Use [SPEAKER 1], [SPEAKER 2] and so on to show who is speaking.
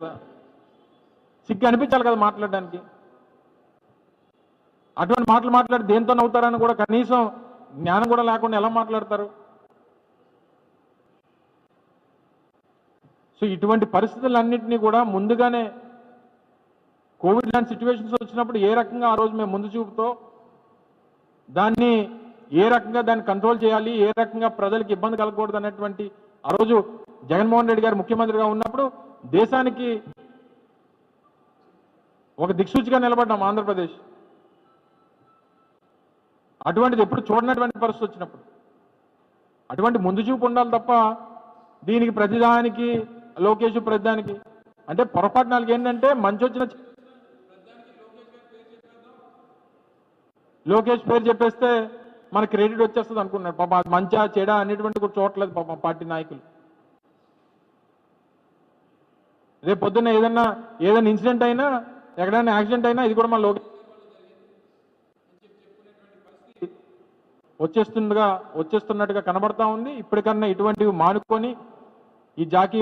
[SPEAKER 1] కదా? సిగ్గు అనిపించాలి కదా మాట్లాడడానికి? అటువంటి మాటలు మాట్లాడి దేంతో నవ్వుతారని కూడా కనీసం జ్ఞానం కూడా లేకుండా ఎలా మాట్లాడతారు? సో ఇటువంటి పరిస్థితులన్నింటినీ కూడా ముందుగానే కోవిడ్ లాంటి సిచ్యువేషన్స్ వచ్చినప్పుడు ఏ రకంగా ఆ రోజు మేము ముందు చూపుతో దాన్ని ఏ రకంగా దాన్ని కంట్రోల్ చేయాలి ఏ రకంగా ప్రజలకు ఇబ్బంది కలగకూడదు అనేటువంటి ఆ రోజు జగన్మోహన్ రెడ్డి గారు ముఖ్యమంత్రిగా ఉన్నప్పుడు దేశానికి ఒక దిక్సూచిగా నిలబడ్డాం ఆంధ్రప్రదేశ్. అటువంటిది ఎప్పుడు చూడనటువంటి పరిస్థితి వచ్చినప్పుడు. అటువంటి ముందు చూపు ఉండాలి తప్ప దీనికి ప్రతిదానికి లోకేష్ ప్రతిదానికి అంటే పొరపాటు నాలుగు ఏంటంటే మంచి వచ్చిన లోకేష్ పేరు చెప్పేస్తే మన క్రెడిట్ వచ్చేస్తుంది అనుకున్నాడు. పాప మంచా చెడా అనేటువంటి కూడా చూడట్లేదు పాప పార్టీ నాయకులు. రేపు పొద్దున్న ఏదన్నా ఏదైనా ఇన్సిడెంట్ అయినా ఎక్కడైనా యాక్సిడెంట్ అయినా ఇది కూడా మన లోకేష్ వచ్చేస్తుండగా వచ్చేస్తున్నట్టుగా కనబడతా ఉంది. ఇప్పటికన్నా ఇటువంటివి మానుకొని ఈ జాకీ